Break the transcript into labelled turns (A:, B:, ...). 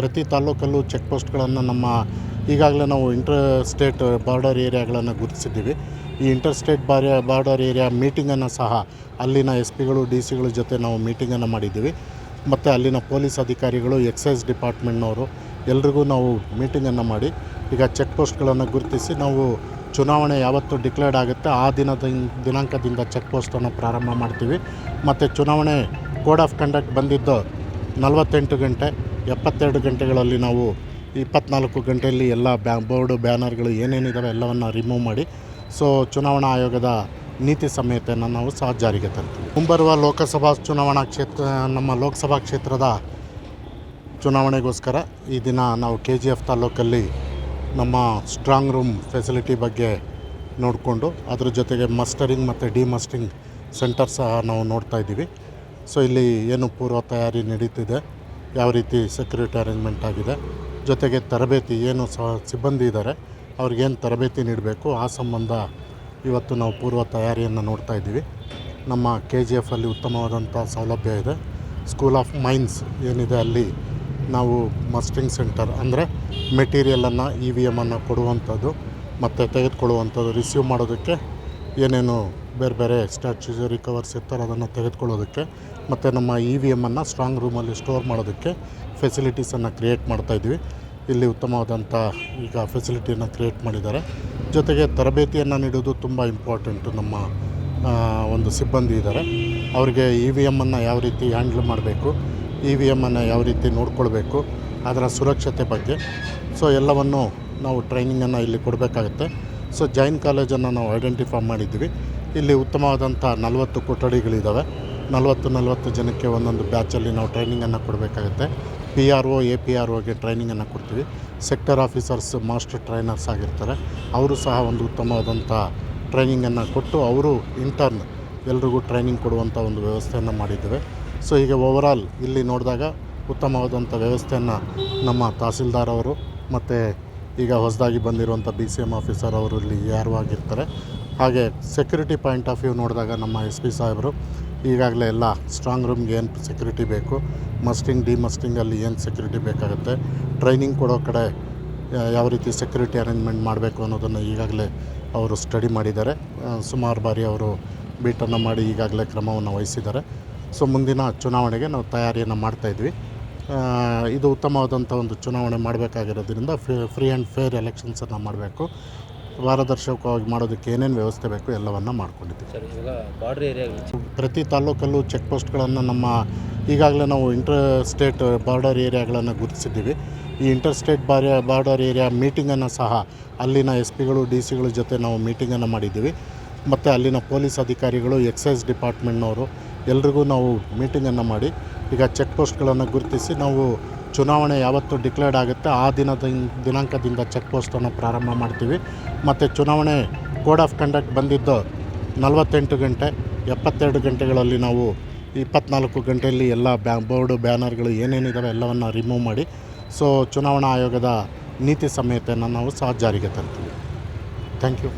A: ಪ್ರತಿ ತಾಲೂಕಲ್ಲೂ ಚೆಕ್ ಪೋಸ್ಟ್ಗಳನ್ನು ನಮ್ಮ ಈಗಾಗಲೇ ನಾವು ಇಂಟರ್ ಸ್ಟೇಟ್ ಬಾರ್ಡರ್ ಏರಿಯಾಗಳನ್ನು ಗುರುತಿಸಿದ್ದೀವಿ. ಈ ಇಂಟರ್ ಸ್ಟೇಟ್ ಬಾರ್ಯ, ಬಾರ್ಡರ್ ಏರಿಯಾ ಮೀಟಿಂಗನ್ನು ಸಹ ಅಲ್ಲಿನ ಎಸ್ ಪಿಗಳು ಡಿ ಸಿಗಳ ಜೊತೆ ನಾವು ಮೀಟಿಂಗನ್ನು ಮಾಡಿದ್ದೀವಿ. ಮತ್ತು ಅಲ್ಲಿನ ಪೊಲೀಸ್ ಅಧಿಕಾರಿಗಳು, ಎಕ್ಸೈಸ್ ಡಿಪಾರ್ಟ್ಮೆಂಟ್ನವರು ಎಲ್ರಿಗೂ ನಾವು ಮೀಟಿಂಗನ್ನು ಮಾಡಿ ಈಗ ಚೆಕ್ ಪೋಸ್ಟ್ಗಳನ್ನು ಗುರುತಿಸಿ ನಾವು ಚುನಾವಣೆ ಯಾವತ್ತು ಡಿಕ್ಲೇರ್ಡ್ ಆಗುತ್ತೆ ಆ ದಿನದ ದಿನಾಂಕದಿಂದ ಚೆಕ್ ಪೋಸ್ಟನ್ನು ಪ್ರಾರಂಭ ಮಾಡ್ತೀವಿ. ಮತ್ತು ಚುನಾವಣೆ ಕೋಡ್ ಆಫ್ ಕಂಡಕ್ಟ್ ಬಂದಿದ್ದು ನಲವತ್ತೆಂಟು ಗಂಟೆ. ಎಪ್ಪತ್ತೆರಡು ಗಂಟೆಗಳಲ್ಲಿ ನಾವು ಇಪ್ಪತ್ನಾಲ್ಕು ಗಂಟೆಯಲ್ಲಿ ಎಲ್ಲ ಬ್ಯಾ, ಬೋರ್ಡು ಬ್ಯಾನರ್ಗಳು ಏನೇನಿದ್ದಾವೆ ಎಲ್ಲವನ್ನು ರಿಮೂವ್ ಮಾಡಿ, ಸೊ ಚುನಾವಣಾ ಆಯೋಗದ ನೀತಿ ಸಂಹಿತೆಯನ್ನು ನಾವು ಸಹ ಜಾರಿಗೆ ತರ್ತೀವಿ. ಮುಂಬರುವ ಲೋಕಸಭಾ ಚುನಾವಣಾ ಕ್ಷೇತ್ರ, ನಮ್ಮ ಲೋಕಸಭಾ ಕ್ಷೇತ್ರದ ಚುನಾವಣೆಗೋಸ್ಕರ ಈ ದಿನ ನಾವು ಕೆ ಜಿ ಎಫ್ ತಾಲೂಕಲ್ಲಿ ನಮ್ಮ ಸ್ಟ್ರಾಂಗ್ ರೂಮ್ ಫೆಸಿಲಿಟಿ ಬಗ್ಗೆ ನೋಡಿಕೊಂಡು, ಅದ್ರ ಜೊತೆಗೆ ಮಸ್ಟರಿಂಗ್ ಮತ್ತು ಡಿಮಸ್ಟರಿಂಗ್ ಸೆಂಟರ್ ಸಹ ನಾವು ನೋಡ್ತಾ ಇದ್ದೀವಿ. ಸೊ ಇಲ್ಲಿ ಏನು ಪೂರ್ವ ತಯಾರಿ ನಡೀತಿದೆ ಯಾವ ರೀತಿ ಸೆಕ್ಯೂರಿಟಿ ಅರೇಂಜ್ಮೆಂಟ್ ಆಗಿದೆ, ಜೊತೆಗೆ ತರಬೇತಿ ಏನು ಸಹ ಸಿಬ್ಬಂದಿ ಇದ್ದಾರೆ ಅವ್ರಿಗೇನು ತರಬೇತಿ ನೀಡಬೇಕು, ಆ ಸಂಬಂಧ ಇವತ್ತು ನಾವು ಪೂರ್ವ ತಯಾರಿಯನ್ನು ನೋಡ್ತಾ ಇದ್ದೀವಿ. ನಮ್ಮ ಕೆ ಜಿ ಎಫಲ್ಲಿ ಉತ್ತಮವಾದಂಥ ಸೌಲಭ್ಯ ಇದೆ. ಸ್ಕೂಲ್ ಆಫ್ ಮೈನ್ಸ್ ಏನಿದೆ ಅಲ್ಲಿ ನಾವು ಮಸ್ಟಿಂಗ್ ಸೆಂಟರ್ ಅಂದರೆ ಮೆಟೀರಿಯಲನ್ನು ಇ ವಿ ಎಮನ್ನು ಕೊಡುವಂಥದ್ದು, ಮತ್ತು ತೆಗೆದುಕೊಳ್ಳುವಂಥದ್ದು ರಿಸೀವ್ ಮಾಡೋದಕ್ಕೆ ಏನೇನು ಬೇರೆ ಬೇರೆ ಸ್ಟ್ಯಾಚ್ಯೂಸ್ ರಿಕವರ್ಸ್ ಇರ್ತಾರೆ ಅದನ್ನು ತೆಗೆದುಕೊಳ್ಳೋದಕ್ಕೆ, ಮತ್ತು ನಮ್ಮ ಇ ವಿ ಎಮ್ಮನ್ನು ಸ್ಟ್ರಾಂಗ್ ರೂಮಲ್ಲಿ ಸ್ಟೋರ್ ಮಾಡೋದಕ್ಕೆ ಫೆಸಿಲಿಟೀಸನ್ನು ಕ್ರಿಯೇಟ್ ಮಾಡ್ತಾಯಿದ್ವಿ ಇಲ್ಲಿ ಉತ್ತಮವಾದಂಥ ಈಗ ಫೆಸಿಲಿಟಿಯನ್ನು ಕ್ರಿಯೇಟ್ ಮಾಡಿದ್ದಾರೆ. ಜೊತೆಗೆ ತರಬೇತಿಯನ್ನು ನೀಡೋದು ತುಂಬ ಇಂಪಾರ್ಟೆಂಟು ನಮ್ಮ ಒಂದು ಸಿಬ್ಬಂದಿ ಇದ್ದಾರೆ. ಅವರಿಗೆ ಇ ವಿ ಎಮ್ಮನ್ನು ಯಾವ ರೀತಿ ಹ್ಯಾಂಡ್ಲ್ ಮಾಡಬೇಕು ಇ ವಿ ಎಮ್ಮನ್ನು ಯಾವ ರೀತಿ ನೋಡ್ಕೊಳ್ಬೇಕು, ಅದರ ಸುರಕ್ಷತೆ ಬಗ್ಗೆ. ಸೊ ಎಲ್ಲವನ್ನು ನಾವು ಟ್ರೈನಿಂಗನ್ನು ಇಲ್ಲಿ ಕೊಡಬೇಕಾಗುತ್ತೆ. ಸೊ ಜೈನ್ ಕಾಲೇಜನ್ನು ನಾವು ಐಡೆಂಟಿಫೈ ಮಾಡಿದ್ದೀವಿ. ಇಲ್ಲಿ ಉತ್ತಮವಾದಂಥ ನಲವತ್ತು ಕೊಠಡಿಗಳಿದ್ದಾವೆ ನಲವತ್ತು ನಲವತ್ತು ಜನಕ್ಕೆ ಒಂದೊಂದು ಬ್ಯಾಚಲ್ಲಿ ನಾವು ಟ್ರೈನಿಂಗನ್ನು ಕೊಡಬೇಕಾಗುತ್ತೆ. P R O, A P R ಒಗೆ ಟ್ರೈನಿಂಗನ್ನು ಕೊಡ್ತೀವಿ. ಸೆಕ್ಟರ್ ಆಫೀಸರ್ಸ್, ಮಾಸ್ಟರ್ ಟ್ರೈನರ್ಸ್ ಆಗಿರ್ತಾರೆ. ಅವರು ಸಹ ಒಂದು ಉತ್ತಮವಾದಂಥ ಟ್ರೈನಿಂಗನ್ನು ಕೊಟ್ಟು ಅವರು ಇಂಟರ್ನ್ ಎಲ್ರಿಗೂ ಟ್ರೈನಿಂಗ್ ಕೊಡುವಂಥ ಒಂದು ವ್ಯವಸ್ಥೆಯನ್ನು ಮಾಡಿದ್ದೇವೆ. ಸೊ ಹೀಗೆ ಓವರಾಲ್ ಇಲ್ಲಿ ನೋಡಿದಾಗ ಉತ್ತಮವಾದಂಥ ವ್ಯವಸ್ಥೆಯನ್ನು ನಮ್ಮ ತಹಸೀಲ್ದಾರ್ ಅವರು ಮತ್ತು ಈಗ ಹೊಸದಾಗಿ ಬಂದಿರುವಂಥ ಬಿ ಸಿ ಎಂ ಆಫೀಸರ್ ಅವರು ಇಲ್ಲಿ ಯಾರು ಆಗಿರ್ತಾರೆ. ಹಾಗೆ ಸೆಕ್ಯೂರಿಟಿ ಪಾಯಿಂಟ್ ಆಫ್ ವ್ಯೂ ನೋಡಿದಾಗ ನಮ್ಮ ಎಸ್ ಪಿ ಸಾಹೇಬರು, ಈಗಾಗಲೇ ಎಲ್ಲ ಸ್ಟ್ರಾಂಗ್ ರೂಮ್ಗೆ ಏನು ಸೆಕ್ಯೂರಿಟಿ ಬೇಕು ಮಸ್ಟಿಂಗ್ ಡಿಮಸ್ಟಿಂಗಲ್ಲಿ ಏನು ಸೆಕ್ಯೂರಿಟಿ ಬೇಕಾಗುತ್ತೆ ಟ್ರೈನಿಂಗ್ ಕೊಡೋ ಕಡೆ ಯಾವ ರೀತಿ ಸೆಕ್ಯೂರಿಟಿ ಅರೇಂಜ್ಮೆಂಟ್ ಮಾಡಬೇಕು ಅನ್ನೋದನ್ನು ಈಗಾಗಲೇ ಅವರು ಸ್ಟಡಿ ಮಾಡಿದ್ದಾರೆ. ಸುಮಾರು ಬಾರಿ ಅವರು ಬೀಟನ್ನು ಮಾಡಿ ಈಗಾಗಲೇ ಕ್ರಮವನ್ನು ವಹಿಸಿದ್ದಾರೆ. ಸೊ ಮುಂದಿನ ಚುನಾವಣೆಗೆ ನಾವು ತಯಾರಿಯನ್ನು ಮಾಡ್ತಾಯಿದ್ವಿ ಇದು ಉತ್ತಮವಾದಂಥ ಒಂದು ಚುನಾವಣೆ ಮಾಡಬೇಕಾಗಿರೋದ್ರಿಂದ ಫ್ರೀ ಆ್ಯಂಡ್ ಫೇರ್ ಎಲೆಕ್ಷನ್ಸನ್ನು ಮಾಡಬೇಕು. ಪಾರದರ್ಶಕವಾಗಿ ಮಾಡೋದಕ್ಕೆ ಏನೇನು ವ್ಯವಸ್ಥೆ ಬೇಕು ಎಲ್ಲವನ್ನು ಮಾಡ್ಕೊಂಡಿದ್ದೀವಿ.
B: ಸರ್ ಇವಾಗ ಬಾರ್ಡ್ರ್ ಏರಿಯಾ
A: ಪ್ರತಿ ತಾಲೂಕಲ್ಲೂ ಚೆಕ್ ಪೋಸ್ಟ್ಗಳನ್ನು ನಮ್ಮ ಈಗಾಗಲೇ ನಾವು ಇಂಟರ್ ಸ್ಟೇಟ್ ಬಾರ್ಡರ್ ಏರಿಯಾಗಳನ್ನು ಗುರುತಿಸಿದ್ದೀವಿ. ಈ ಇಂಟರ್ ಸ್ಟೇಟ್ ಬಾರಿ ಬಾರ್ಡರ್ ಏರಿಯಾ ಮೀಟಿಂಗನ್ನು ಸಹ ಅಲ್ಲಿನ ಎಸ್ ಪಿಗಳು ಡಿ ಸಿಗಳ ಜೊತೆ ನಾವು ಮೀಟಿಂಗನ್ನು ಮಾಡಿದ್ದೀವಿ. ಮತ್ತು ಅಲ್ಲಿನ ಪೊಲೀಸ್ ಅಧಿಕಾರಿಗಳು ಎಕ್ಸೈಸ್ ಡಿಪಾರ್ಟ್ಮೆಂಟ್ನವರು ಎಲ್ರಿಗೂ ನಾವು ಮೀಟಿಂಗನ್ನು ಮಾಡಿ ಈಗ ಚೆಕ್ ಪೋಸ್ಟ್ಗಳನ್ನು ಗುರುತಿಸಿ ನಾವು ಚುನಾವಣೆ ಯಾವತ್ತು ಡಿಕ್ಲೇರ್ಡ್ ಆಗುತ್ತೆ. ಆ ದಿನದ ದಿನಾಂಕದಿಂದ ಚೆಕ್ ಪೋಸ್ಟನ್ನು ಪ್ರಾರಂಭ ಮಾಡ್ತೀವಿ. ಮತ್ತು ಚುನಾವಣೆ ಕೋಡ್ ಆಫ್ ಕಂಡಕ್ಟ್ ಬಂದಿದ್ದು ನಲವತ್ತೆಂಟು ಗಂಟೆ, ಎಪ್ಪತ್ತೆರಡು ಗಂಟೆಗಳಲ್ಲಿ ನಾವು ಇಪ್ಪತ್ನಾಲ್ಕು ಗಂಟೆಯಲ್ಲಿ ಎಲ್ಲ ಬ್ಯಾ, ಬೋರ್ಡು ಬ್ಯಾನರ್ಗಳು ಏನೇನಿದ್ದಾವೆ ಎಲ್ಲವನ್ನು ರಿಮೂವ್ ಮಾಡಿ, ಸೊ ಚುನಾವಣಾ ಆಯೋಗದ ನೀತಿ ಸಂಹಿತೆಯನ್ನು ನಾವು ಸಹ ಜಾರಿಗೆ ತರ್ತೀವಿ. Thank you.